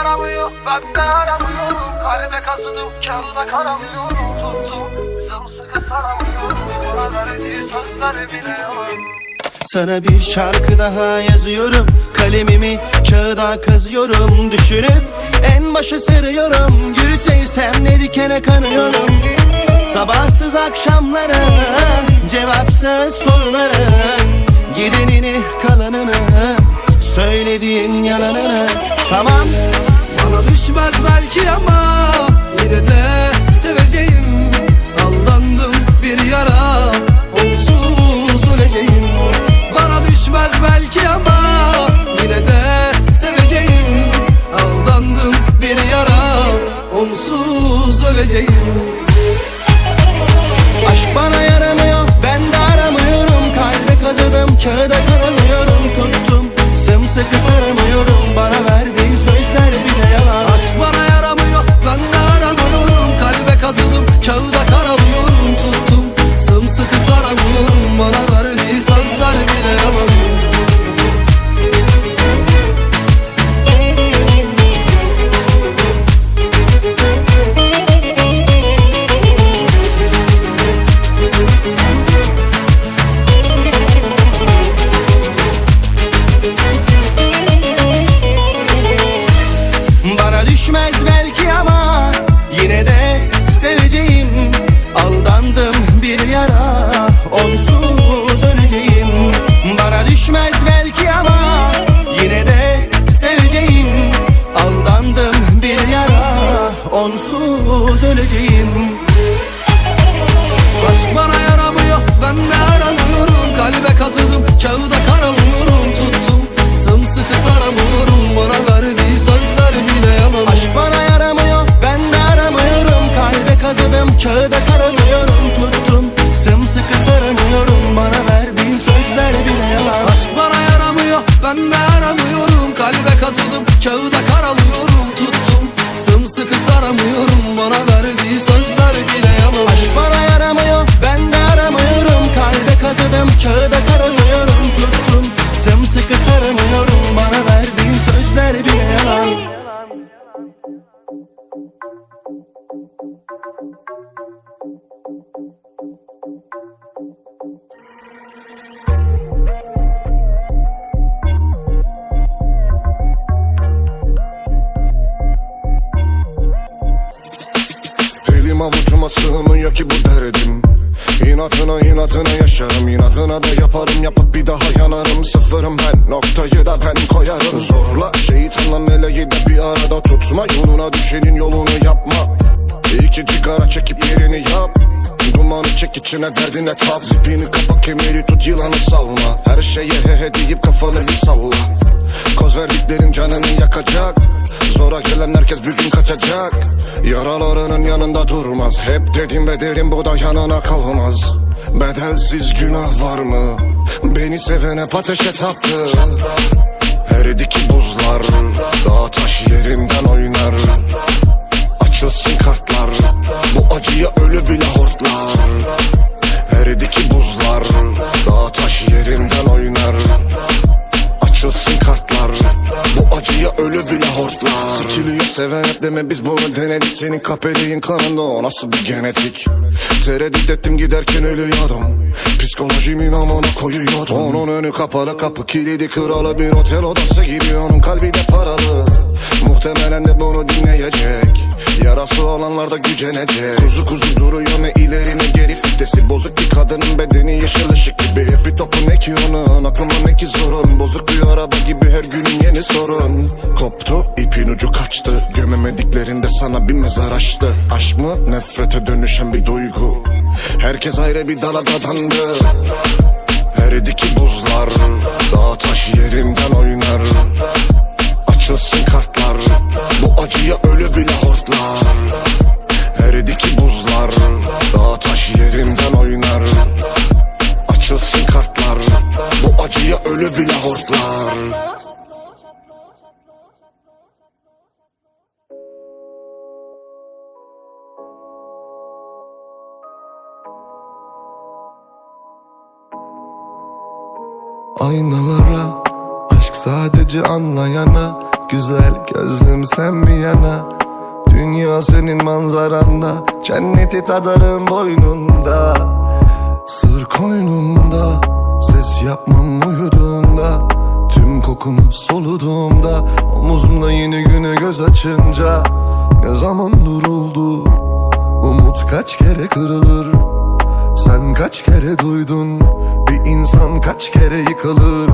yaramıyor Ben de aramıyorum Kalbe kazıdım kağıda karalıyorum Tuttum sımsıkı saramıyorum. Bana verdiği sözler bile Sana bir şarkı daha yazıyorum. Kalemimi kağıda kazıyorum. Düşünüp en başa sarıyorum. Gülü sevsem ne dikene kanıyorum. Sabahsız akşamlara Cevapsız sorulara Gidenini kalanını Söylediğin yalanını. Tamam Bana düşmez belki ama Yine de seveceğim Kazıdım kağıda karalıyorum Tuttum. Sımsıkı saramıyorum Bana verdiği sözler bile yalan. Aşk bana yaramıyor ben de aramıyorum. Kalbe kazıdım kağıda karalıyorum Tuttum. Sımsıkı saramıyorum Bana verdiğin sözler bile yalan. Aşk bana yaramıyor ben de aramıyorum. Kalbe kazıdım kağıda karalıyorum İnatına inatına yaşarım inatına da yaparım. Yapıp bir daha yanarım Sıfırım ben. Noktayı da ben koyarım. Zorla şeytanla meleği de bir arada tutma. Yoluna düşenin yolunu yapma. İki cigara çekip yerini yap. Dumanı çek içine derdine tap. Zipini kapa kemeri tut yılanı salma. Her şeye he he deyip kafanı bir salla. Koz verdiklerin canını yakacak. Zora gelen herkes bir gün kaçacak. Yaralarının yanında durmaz. Hep dedim ve derim bu da yanına kalmaz Bedelsiz günah var mı? Beni sevene ateşe taktı Eridi ki buzlar Dağ taş yerinden oynar. Açılsın kartlar Bu acıya ölü bile hortlar. Eridi ki buzlar Dağ taş yerinden oynar. Açılsın kartlar Bu acıya ölü bile hortlar. Sikiliyor seven deme biz bunu denedik. Senin kapeliğin kanında o nasıl bir genetik Tereddüt ettim giderken ölüyordum Psikolojimin amına koyuyordum Onun önü kapalı kapı kilidi kralı Bir otel odası gibi. Onun kalbi de paralı. Muhtemelen de bunu dinleyecek. Yarası olanlar da gücenecek. Kuzu kuzu duruyor ne ileri ne geri Fitesi. Bozuk bir kadının bedeni yeşil ışık gibi Hepi topu ne ki onun aklıma ne zorun Bozuk bir araba gibi her günün yeni sorun. Koptu ipin ucu kaçtı. Gömemediklerinde sana bir mezar açtı. Aşk mı? Nefrete dönüşen bir duygu. Herkes ayrı bir dala dadandı. Eridi ki buzlar Dağ taş yerinden oynar. Açılsın kartlar. Bu acıya ölü bile Aynalara. Aşk sadece anlayana Güzel gözlüm sen bir yana? Dünya senin manzaranda Cenneti tadarım boynunda. Sır koynunda Ses yapmam uyuduğunda. Tüm kokunu soluduğumda Omuzumda yeni güne göz açınca. Ne zaman duruldu? Umut kaç kere kırılır? Sen kaç kere duydun insan kaç kere yıkılır?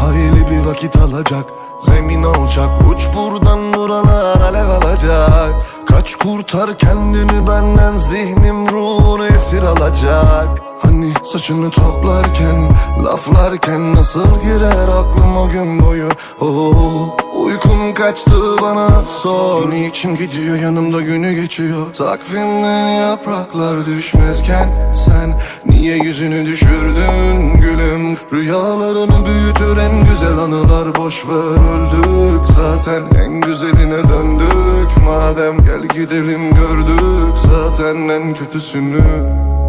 Hayli bir vakit alacak Zemin alacak Uç buradan buralar alev alacak. Kaç kurtar kendini benden Zihnim ruhunu esir alacak. Hani saçını toplarken Laflarken nasıl girer aklım o gün boyu? Oh, Uykum kaçtı bana. Sor Niçin gidiyor yanımda günü geçiyor. Takvimden yapraklar düşmezken Sen niye yüzünü düşürdün gülüm? Rüyalarını büyütür en güzel anılar. Boş ver öldük zaten. En güzeline döndük. Madem gel gidelim gördük zaten en kötüsünü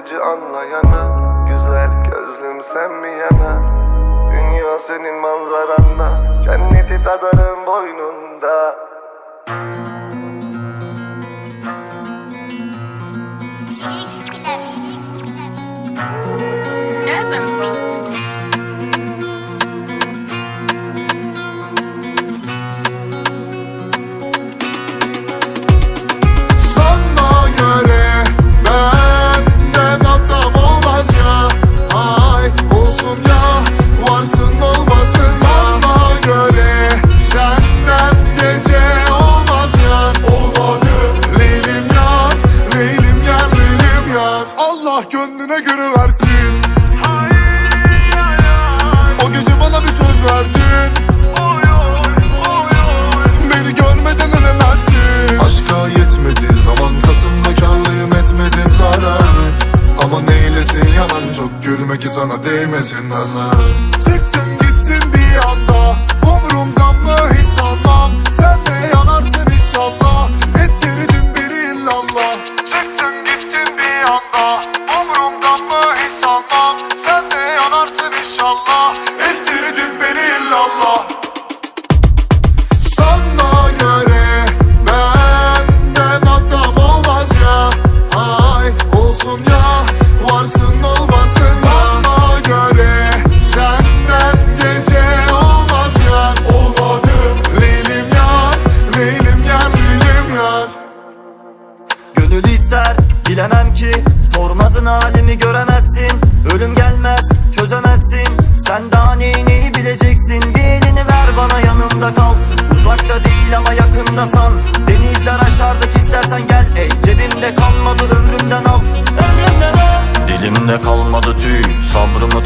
sadece anlayana Güzel gözlüm sen mi yana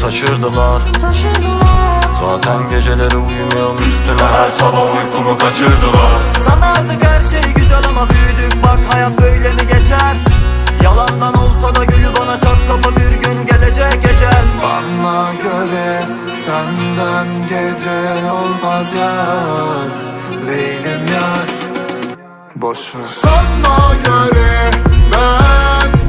taşırdılar. Zaten geceleri uyumuyorum üstüne Her sabah uykumu kaçırdılar. Sanardık her şey güzel ama büyüdük. Bak hayat böyle mi geçer? Yalandan olsa da gülü bana çat kapı bir gün gelecek ecel. Bana göre senden gece olmaz yar. Leylim yar. Boş ver. Sana göre ben